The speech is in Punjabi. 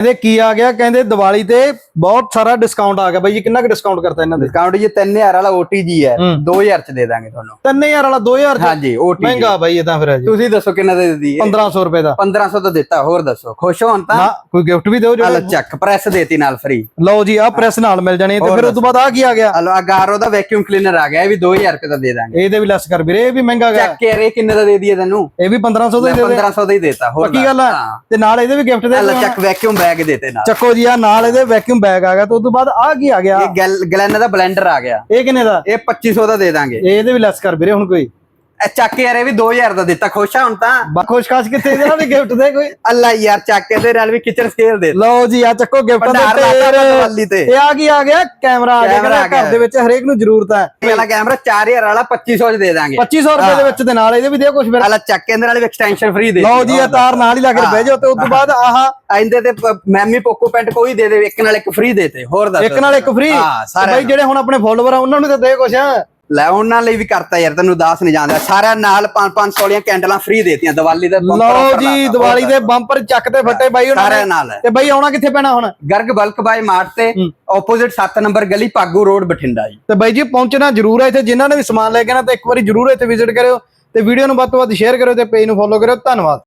ਇਹਦੇ ਕੀ ਆ ਗਿਆ? ਕਹਿੰਦੇ ਦੀਵਾਲੀ ਤੇ ਬਹੁਤ ਸਾਰਾ ਡਿਸਕਾਊਂਟ ਆ ਗਿਆ। ਬਾਈ ਜੀ ਕਿੰਨਾ ਕੁ ਡਿਸਕਾਊਂਟ ਕਰਤਾ ਇਹਨਾਂ ਦੇ? ਡਿਸਕਾਊਂਟ ਜੀ 3000 ਵਾਲਾ OTG ਹੈ। ਹੂੰ। 2000 ਚ ਦੇ ਦਾਂਗੇ ਤੁਹਾਨੂੰ। 3000 ਵਾਲਾ 2000 ਚ? ਹਾਂਜੀ OTG ਮਹਿੰਗਾ ਬਾਈ ਇਹ ਤਾਂ ਫਿਰ ਜੀ। ਤੁਸੀਂ ਦੱਸੋ ਕਿੰਨਾ ਦੇ ਦਈਏ 1500 ਰੁਪਏ ਦਾ। 1500 ਤਾਂ ਦਿੱਤਾ ਹੋਰ ਦੱਸੋ। ਖੁਸ਼ ਹੋਣ ਤਾਂ? ਨਾ ਕੋਈ ਗਿਫਟ ਵੀ ਦਿਓ ਹਲ ਜਿਹੜਾ ਚੱਕ ਪ੍ਰੈਸ ਦੇਤੀ ਨਾਲ ਫ੍ਰੀ ਲਓ ਜੀ ਆ ਪ੍ਰੈਸ ਨਾਲ ਮਿਲ ਜਾਣੀ ਤੇ ਫਿਰ ਉਸ ਤੋਂ ਬਾਅਦ ਆ ਕੀ ਆ ਗਿਆ? ਹਲੋ ਅਗਾਰੋ ਦਾ ਵੈਕਿਊਮ ਕਲੀਨਰ ਆ ਗਿਆ ਇਹ ਵੀ 2000 ਰੁਪਏ ਦਾ ਦੇ ਦਾਂਗੇ। ਇਹਦੇ ਵੀ ਲੈਸ ਕਰ ਵੀਰੇ ਇਹ ਵੀ ਮਹਿੰਗਾ ਗਿਆ। ਚੱਕ ਕੇ ਰੇ ਕਿੰਨੇ ਦਾ ਦੇ ਦਈਏ ਤੈਨੂੰ? ਇਹ ਵੀ 1500 ਦਾ ਹੀ ਦੇ ਦੇ। 1500 ਦਾ ਹੀ ਦੇਤਾ ਹੋਰ ਪੱਕੀ ਗੱਲ ਆ। ਤੇ ਨਾਲ ਇਹਦੇ ਵੀ ਗਿਫਟ ਦੇ। ਚੱਕ ਵੈਕਿਊਮ ਬੈਗ ਦੇਤੇ ਨਾਲ। ਚੱਕੋ ਜੀ ਆ ਨਾਲ ਇਹਦੇ ਵੈਕਿਊਮ ਬੈਗ ਆ ਗਿਆ ਤੇ ਉਸ ਤੋਂ ਬਾਅਦ ਆ ਕੀ ਆ ਗਿਆ? ਇਹ ਗੈਲ- ਗਲੈਨ ਦਾ ਬਲੈਂਡਰ ਆ ਗਿਆ। ਇਹ ਕਿੰਨੇ ਦਾ? ਇਹ 2500 ਦਾ ਦੇ ਦਾਂਗੇ। ਇਹ ਇਹਦੇ ਵੀ ਲੈਸ ਕਰ ਵੀਰੇ ਹੁਣ ਕੋਈ। ਇਹ ਚੱਕ ਕੇ ਰੇ ਵੀ 2000 ਦਾ ਦਿੱਤਾ ਖੁਸ਼ ਆ ਹੁਣ ਤਾਂ। ਬਖੋਸ਼ ਖਾਸ ਕਿੱਥੇ ਇਹਦੇ ਨਾਲ ਵੀ ਗਿਫਟ ਦੇ ਕੋਈ? ਅੱਲਾ ਯਾਰ ਚੱਕ ਕੇ ਦੇ ਨਾਲ ਵੀ ਕਿਚਨ ਸਕੇਲ ਦੇ। ਲਓ ਜੀ ਆ ਚੱਕੋ ਗਿਫਟ ਦੇ। ਦੀਵਾਲੀ ਤੇ। ਇਹ ਆ ਕੀ ਆ ਗਿਆ? ਕੈਮਰਾ ਆ ਗਿਆ ਆ ਘਰ। ਦੇ ਵਿੱਚ ਹਰੇਕ ਨੂੰ ਜ਼ਰੂਰਤ ਹੈ। ਇਹ ਵਾਲਾ ਕੈਮਰਾ 4000 ਵਾਲਾ 2500 ਚ ਦੇ ਦਾਂਗੇ। 2500 ਰੁਪਏ ਦੇ ਵਿੱਚ ਦੇ ਨਾਲ ਇਹਦੇ ਵੀ ਦਿਓ ਕੁਝ ਫਿਰ। ਅੱਲਾ ਚੱਕ ਕੇ ਦੇ ਨਾਲ ਵੀ ਐਕਸਟੈਂਸ਼ਨ ਫ੍ਰੀ ਦੇ। ਲਓ ਜੀ ਇਹ ਤਾਰ ਨਾਲ ਹੀ ਲਾ ਕੇ ਬਹਿ ਜਾਓ ਤੇ ਉਸ ਤੋਂ ਬਾਅਦ ਆਹ ਆਇੰਦੇ ਤੇ ਮੈਮੀ ਪੋਕੋ ਪੈਂਟ ਕੋਈ ਦੇ ਦੇ ਇੱਕ ਨਾਲ ਇੱਕ ਫ੍ਰੀ ਦੇਤੇ ਹੋਰ ਦੱਸ। ਇੱਕ ਨਾਲ ਇੱਕ ਫ੍ਰੀ ਹਾਂ ਸਾਰੇ ਬਾਈ ਜਿਹੜੇ ਹੁਣ ਆਪਣੇ ਫੋਲੋਵਰ ਆ ਉਹਨਾਂ ਨੂੰ ਤਾਂ ਦੇ ਕੁਛ। ਲੈ ਉਹਨਾਂ ਲਈ ਵੀ ਕਰਤਾ ਯਾਰ ਤੈਨੂੰ ਦੱਸ ਨਹੀਂ ਜਾਂਦਾ ਸਾਰਿਆਂ ਨਾਲ 5-500 ਵਾਲੀਆਂ ਕੈਂਡਲਾਂ ਫ੍ਰੀ ਦੇਤੀਆਂ ਦੀਵਾਲੀ ਦੇ ਲਓ ਜੀ ਦੀਵਾਲੀ ਦੇ ਬੰਪਰ ਚੱਕ ਤੇ ਫੱਟੇ ਬਾਈ ਉਹਨਾਂ ਸਾਰਿਆਂ ਨੇ। ਨਾਲ। ਤੇ ਬਾਈ ਆਉਣਾ ਕਿੱਥੇ ਪੈਣਾ ਹੁਣ? ਗਰਗ ਬਲਕ ਬਾਈ ਮਾਰਟ ਤੇ ਆਪੋਜ਼ਿਟ 7 ਨੰਬਰ ਗਲੀ ਪਾਗੂ ਰੋਡ ਬਠਿੰਡਾ ਜੀ। ਤੇ ਬਾਈ ਜੀ ਪਹੁੰਚਣਾ ਜ਼ਰੂਰ ਹੈ ਇੱਥੇ। ਜਿਨ੍ਹਾਂ ਨੇ ਵੀ ਸਮਾਨ ਲੈ ਕੇ ਆਣਾ ਤਾਂ ਇੱਕ ਵਾਰੀ ਜ਼ਰੂਰ ਇੱਥੇ ਵਿਜ਼ਿਟ ਕਰਿਓ ਤੇ ਵੀਡੀਓ ਨੂੰ ਵੱਧ ਤੋਂ ਵੱਧ ਸ਼ੇਅਰ ਕਰਿਓ ਤੇ ਪੇਜ ਨੂੰ ਫੋਲੋ ਕਰਿਓ। ਧੰਨਵਾਦ।